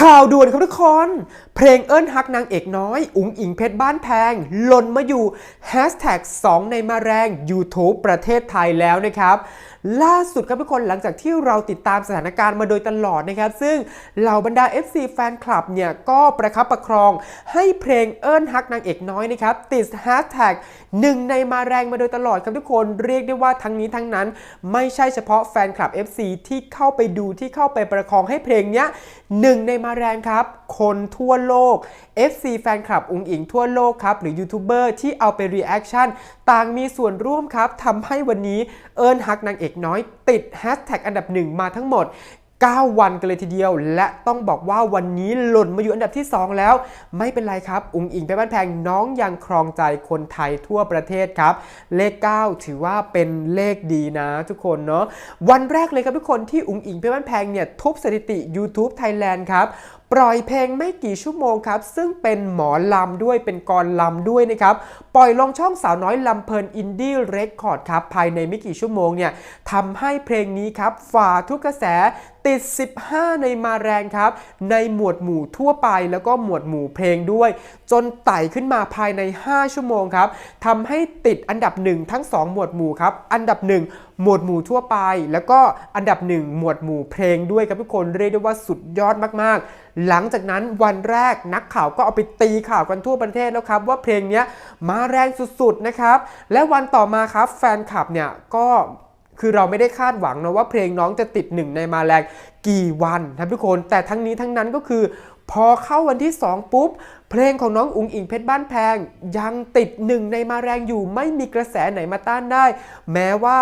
ข่าวด่วนครับทุกคน เพลงเอิ้นฮักนางเอกน้อย อุ๋งอิงเพชรบ้านแพงหล่นมาอยู่แฮชแท็ก2ในมาแรง YouTube ประเทศไทยแล้วนะครับ ล่าสุดครับทุกคนหลังจากที่เราติดตามสถานการณ์มาโดยตลอดนะครับ ซึ่งเหล่าบรรดา FC แฟนคลับเนี่ย ก็ประคับประครองให้เพลงเอิ้นฮักนางเอกน้อยนะครับ ติดแฮชแท็กหนึ่งในมาแรงมาโดยตลอดครับทุกคนเรียกได้ว่าทั้งนี้ทั้งนั้น ไม่ใช่เฉพาะแฟนคลับ FC ที่เข้าไปดูที่เข้าไปประคองให้เพลงเนี้ยหนึ่งในมาแรงครับ คนทั่วโลก FC แฟนคลับอุงอิงทั่วโลกครับ หรือยูทูบเบอร์ที่เอาไปรีแอคชั่นต่างมีส่วนร่วมครับทำให้วันนี้เอิญฮักนางเอกน้อย ติดแฮชแท็กอันดับหนึ่งมาทั้งหมด9 วันกันเลยทีเดียว และต้องบอกว่าวันนี้หล่นมาอยู่อันดับที่ 2 แล้ว ไม่เป็นไรครับ อุงอิงไปบ้านแพงน้องยังครองใจคนไทยทั่วประเทศครับ เลข 9 ถือว่าเป็นเลขดีนะทุกคนเนาะวันแรกเลยครับทุกคนที่อุงอิงไปบ้านแพงเนี่ยทุบสถิติ YouTube Thailand ครับ ปล่อยเพลงไม่กี่ชั่วโมงครับ ซึ่งเป็นหมอลำด้วยเป็นกรลำด้วยนะครับ ปล่อยลงช่องสาวน้อยลำเพลินอินดี้เรคคอร์ดครับ ภายในไม่กี่ชั่วโมงเนี่ยทำให้เพลงนี้ครับฝ่าทุกกระแสติด 15 ในมาแรงครับ ในหมวดหมู่ทั่วไปแล้วก็หมวดหมู่เพลงด้วย จนไต่ขึ้นมาภายใน 5 ชั่วโมงครับทำให้ติดอันดับ 1 ทั้ง 2 หมวดหมู่ครับ อันดับ 1 หมวดหมู่ทั่วไป แล้วก็อันดับ 1 หมวดหมู่เพลงด้วยครับทุกคนเรียกได้ว่าสุดยอดมากๆ หลังจากนั้นวันแรกนักข่าวก็เอาไปตีข่าวกันทั่วประเทศแล้วครับ ว่าเพลงนี้มาแรงสุดๆนะครับ และวันต่อมาครับแฟนคลับเนี่ยก็ คือเราไม่ได้คาดหวังนะว่าเพลงน้องจะติดหนึ่งในมาแรงกี่วันนะทุกคน แต่ทั้งนี้ทั้งนั้นก็คือ พอเข้าวันที่ 2 ปุ๊บ เพลงของน้องอุ๋งอิงเพชรบ้านแพง ยังติดหนึ่งในมาแรงอยู่ไม่มีกระแสไหนมาต้านได้ แม้ว่า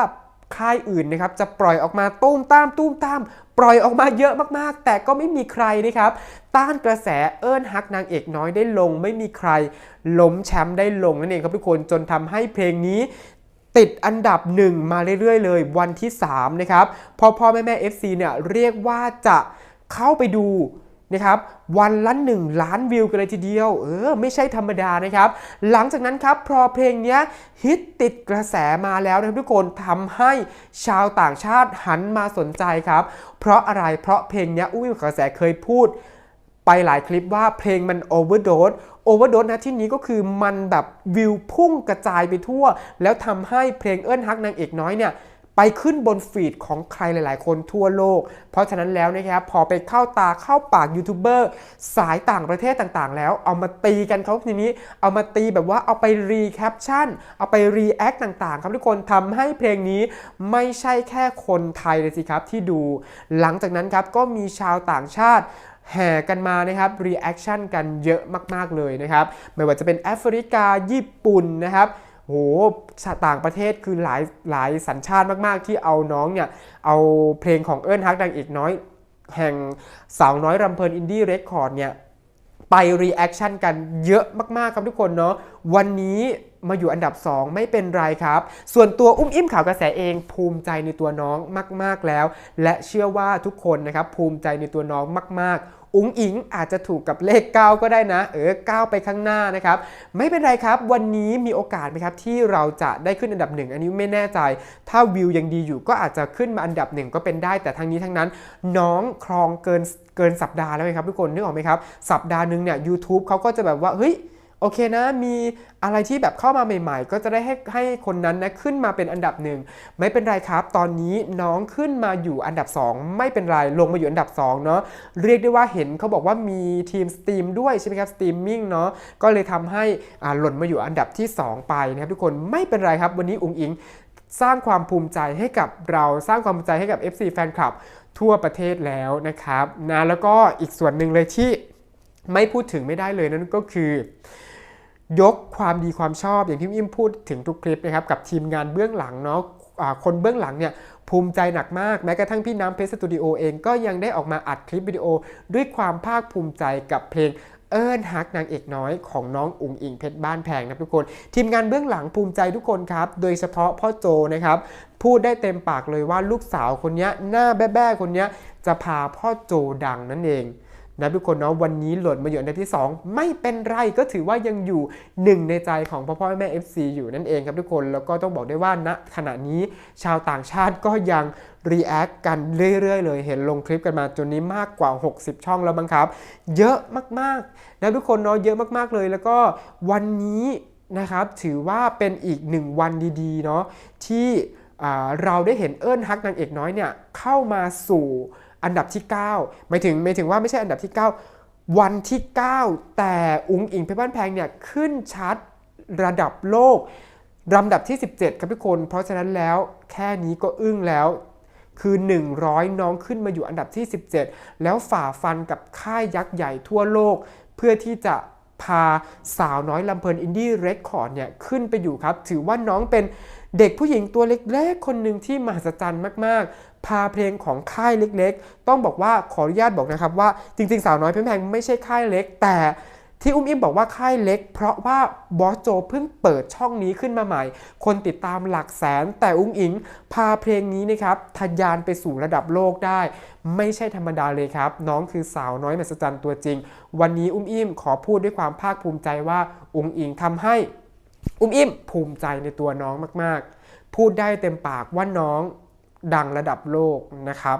ค่ายอื่นนะครับจะปล่อยออกมาตุ้มตามตุ้มตามปล่อยออกมาเยอะมากๆ แต่ก็ไม่มีใครนะครับ ต้านกระแสเอิ้นฮักนางเอกน้อยได้ลง ไม่มีใครล้มแชมป์ได้ลงนั่นเองครับทุกคนจนทำให้เพลงนี้ ติดอันดับหนึ่งมาเรื่อยๆ เลยวันที่ 3 นะครับพอพ่อแม่แม่ FC เนี่ยเรียกว่าจะเข้าไปดูนะครับวันละ1ล้านวิวกันเลยทีเดียว เออ ไม่ใช่ธรรมดานะครับ หลังจากนั้นครับพอเพลงเนี้ยฮิตติดกระแสมาแล้วนะครับทุกคนทำให้ชาวต่างชาติหันมาสนใจครับ เพราะอะไรเพราะเพลงเนี้ยอุ้ยกระแสเคยพูด ไปหลายคลิปว่าเพลงมันโอเวอร์โดส โอเวอร์โดสนะที่นี้ก็คือมันแบบวิวพุ่งกระจายไปทั่ว แล้วทำให้เพลงเอิ้นฮักนางเอกน้อยเนี่ยไปขึ้นบนฟีดของใครหลาย ๆ คนทั่วโลก เพราะฉะนั้นแล้วนะครับพอไปเข้าตาเข้าปากยูทูบเบอร์สายต่างประเทศต่าง ๆ แล้ว เอามาตีกันเขาทีนี้ เอามาตีแบบว่าเอาไปรีแคปชั่น เอาไปรีแอคต่าง ๆ ครับทุกคนทำให้เพลงนี้ไม่ใช่แค่คนไทยเลยสิครับที่ดู หลังจากนั้นครับก็มีชาวต่างชาติ แห่กันมานะครับรีแอคชั่นกันเยอะมากๆเลยนะครับ ไม่ว่าจะเป็นแอฟริกาญี่ปุ่นนะครับโหต่างประเทศคือหลายหลายสัญชาติมากๆ ที่เอาน้องเนี่ยเอาเพลงของเอิ้นฮักดังอีกน้อย แห่งสาวน้อยรำเพลินอินดี้เรคคอร์ดเนี่ย ไปรีแอคชั่นกันเยอะมากๆครับทุกคนเนาะวันนี้มาอยู่อันดับ 2 ไม่เป็นไรครับ ส่วนตัวอุ้มอิ่มข่าวกระแสเองภูมิใจในตัวน้องมาก ๆแล้ว และเชื่อว่าทุกคนนะครับภูมิใจในตัวน้องมาก ๆอุ๋งอิงอาจจะถูกกับเลข 9 ก็ได้นะ เออ 9 ไปข้างหน้านะครับ ไม่เป็นไรครับ วันนี้มีโอกาสไหมครับ ที่เราจะได้ขึ้นอันดับหนึ่งอันนี้ไม่แน่ใจ ถ้าวิวยังดีอยู่ก็อาจจะขึ้นมาอันดับหนึ่งก็เป็นได้ แต่ทั้งนี้ทั้งนั้น น้องครองเกิน เกินสัปดาห์แล้วไหมครับทุกคนนึกออกไหมครับ สัปดาห์หนึ่งเนี่ย YouTube เขาก็จะแบบว่าเฮ้ยโอเคนะ มีอะไรที่แบบเข้ามาใหม่ๆ ก็จะได้ให้ให้คนนั้นนะขึ้นมาเป็นอันดับหนึ่งไม่เป็นไรครับ ตอนนี้น้องขึ้นมาอยู่อันดับ 2 ไม่เป็นไร ลงมาอยู่อันดับ2เนาะเรียกได้ว่าเห็นเขาบอกว่ามีทีมสตรีมด้วยใช่ไหมครับสตรีมมิ่งเนาะก็เลยทำให้อ่าหล่นมาอยู่อันดับที่ 2 ไปนะครับทุกคนไม่เป็นไรครับ วันนี้อุ๋งอิงสร้างความภูมิใจให้กับเราสร้างความภูมิใจให้กับ FC แฟนคลับ ทั่วประเทศแล้วนะครับนะแล้วก็อีกส่วนหนึ่งเลยที่ไม่พูดถึงไม่ได้เลยนั่นก็คือยกความดีความชอบอย่างที่อิมพูดถึงทุกคลิปนะครับกับทีมงานเบื้องหลังเนาะคนเบื้องหลังเนี่ยภูมิใจหนักมาก แม้กระทั่งพี่น้ำเพชรสตูดิโอเองก็ยังได้ออกมาอัดคลิปวิดีโอ ด้วยความภาคภูมิใจกับเพลงเอิ้นฮักนางเอกน้อยของน้องอุ๋งอิงเพชรบ้านแพงนะทุกคน ทีมงานเบื้องหลังภูมิใจทุกคนครับ โดยเฉพาะพ่อโจนะครับ พูดได้เต็มปากเลยว่าลูกสาวคนนี้หน้าแบ้ๆคนนี้จะพาพ่อโจดังนั่นเองนะทุกคนเนาะวันนี้หล่นมาอยู่อันดับที่ 2 ไม่เป็นไรก็ถือว่ายังอยู่หนึ่งในใจของพ่อพ่อแม่ FC อยู่นั่นเองครับทุกคนแล้วก็ต้องบอกได้ว่าณขณะนี้ชาวต่างชาติก็ยังรีแอคกันเรื่อยๆเลย เห็นลงคลิปกันมาจนนี้มากกว่า 60 ช่องแล้วมั้งครับ เยอะมากๆนะทุกคนเนาะเยอะมากๆเลย แล้วก็วันนี้นะครับถือว่าเป็นอีกหนึ่งวันดีๆเนาะที่ เราได้เห็นเอิ้นฮักนางเอกน้อยเนี่ยเข้ามาสู่อันดับที่9หมายถึงหมายถึงว่าไม่ใช่อันดับที่ 9 วันที่ 9 แต่อุ๋งอิงเพชรบ้านแพงเนี่ยขึ้นชัดระดับโลกลำดับที่ 17 ครับทุกคน เพราะฉะนั้นแล้วแค่นี้ก็อึ้งแล้ว คือ 100 น้องขึ้นมาอยู่อันดับที่ 17 แล้วฝ่าฟันกับค่ายยักษ์ใหญ่ทั่วโลก เพื่อที่จะพาสาวน้อยลำเพลินอินดี้เรคคอร์ดเนี่ยขึ้นไปอยู่ครับ ถือว่าน้องเป็น เด็กผู้หญิงตัวเล็กๆ คนหนึ่งที่มหัศจรรย์มากๆ พาเพลงของค่ายเล็กๆ ต้องบอกว่าขออนุญาตบอกนะครับว่าจริงๆ สาวน้อยเพชรแพงไม่ใช่ค่ายเล็ก แต่ที่อุ้มอิ่มบอกว่าค่ายเล็ก เพราะว่าบอสโจเพิ่งเปิดช่องนี้ขึ้นมาใหม่ คนติดตามหลักแสน แต่อุ้งอิงพาเพลงนี้นะครับทะยานไปสู่ระดับโลกได้ ไม่ใช่ธรรมดาเลยครับ น้องคือสาวน้อยมหัศจรรย์ตัวจริง วันนี้อุ้มอิ่มขอพูดด้วยความภาคภูมิใจว่าอุ้งอิงทำให้ อุ้มอิ่มภูมิใจในตัวน้องมาก ๆ พูดได้เต็มปากว่าน้องดังระดับโลกนะครับ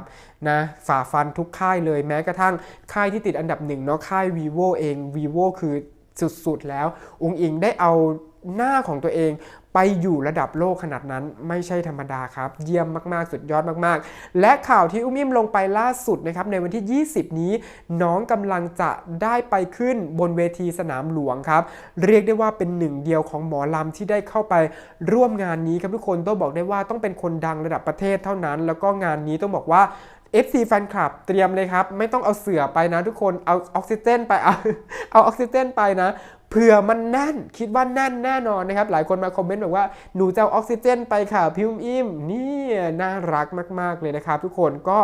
นะฝ่าฟันทุกค่ายเลยแม้กระทั่งค่ายที่ติดอันดับหนึ่งเนาะค่าย vivo เอง vivo คือสุด ๆ แล้ว อุงอิงได้เอา หน้าของตัวเองไปอยู่ระดับโลกขนาดนั้นไม่ใช่ธรรมดาครับ เยี่ยมมาก ๆ สุดยอดมาก ๆ และข่าวที่อุ้มอิ่มลงไปล่าสุดนะครับในวันที่ 20 นี้ น้องกำลังจะได้ไปขึ้นบนเวทีสนามหลวงครับ เรียกได้ว่าเป็นหนึ่งเดียวของหมอลำที่ได้เข้าไปร่วมงานนี้ครับทุกคนต้องบอกได้ว่าต้องเป็นคนดังระดับประเทศเท่านั้น แล้วก็งานนี้ต้องบอกว่า FC แฟนคลับเตรียมเลยครับ ไม่ต้องเอาเสือไปนะทุกคนเอาออกซิเจนไปเอาเอาออกซิเจนไปนะ เผื่อมันแน่นคิดว่าแน่นแน่นอนนะครับ หลายคนมาคอมเมนต์บอกว่าหนูจะเอาออกซิเจนไปค่ะพิมพ์อิ่มนี่น่ารักมาก ๆ เลยนะครับ ทุกคนก็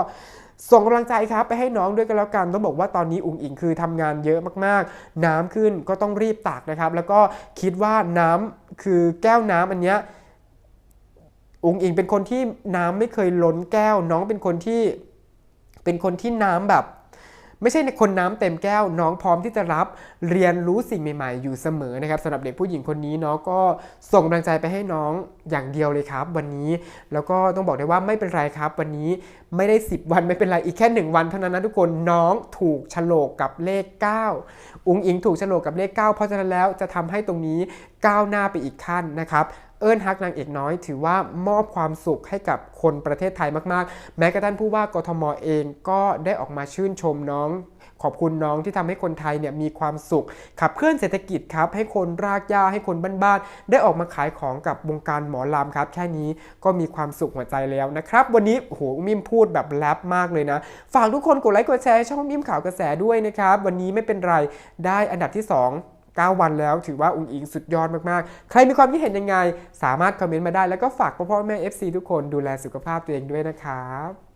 ส่งกำลังใจครับไปให้น้องด้วยกันแล้วกันต้องบอกว่าตอนนี้อุ๋งอิงคือทำงานเยอะมากๆ น้ำขึ้นก็ต้องรีบตักนะครับ แล้วก็คิดว่าน้ำคือแก้วน้ำอันเนี้ยอุงอิงเป็นคนที่น้ำไม่เคยล้นแก้ว น้องเป็นคนที่เป็นคนที่น้ำแบบ ไม่ใช่ในคนน้ำเต็มแก้วน้องพร้อมที่จะรับเรียนรู้สิ่งใหม่ๆ อยู่เสมอนะครับสำหรับเด็กผู้หญิงคนนี้เนาะก็ส่งกำลังใจไปให้น้องอย่างเดียวเลยครับ วันนี้แล้วก็ต้องบอกได้ว่าไม่เป็นไรครับ วันนี้ไม่ได้ 10 วันไม่เป็นไรอีกแค่ 1 วันเท่านั้นนะทุกคนน้องถูกฉลกกับเลข 9 อุงอิงถูกฉลกกับเลข 9 เพราะฉะนั้นแล้วจะทำให้ตรงนี้ก้าวหน้าไปอีกขั้นนะครับ เอิญฮักนางเอกน้อย ถือว่ามอบความสุขให้กับคนประเทศไทยมากๆ แม้กระทั่งผู้ว่ากทมเองก็ได้ออกมาชื่นชมน้อง ขอบคุณน้องที่ทำให้คนไทยเนี่ยมีความสุข ขับเคลื่อนเศรษฐกิจครับ ให้คนรากหญ้าให้คนบ้านๆได้ออกมาขายของกับวงการหมอลำครับ แค่นี้ก็มีความสุขหัวใจแล้วนะครับ วันนี้โอ้โหมิมพูดแบบแรปมากเลยนะ ฝากทุกคนกดไลค์กดแชร์ช่องมิมข่าวกระแสด้วยนะครับ วันนี้ไม่เป็นไรได้อันดับที่ 2 9 วันแล้ว ถือว่าอุงอิงสุดยอดมากๆ ใครมีความคิดเห็นยังไง สามารถคอมเมนต์มาได้แล้วก็ฝากพ่อพ่อแม่ FC ทุกคนดูแลสุขภาพตัวเองด้วยนะครับ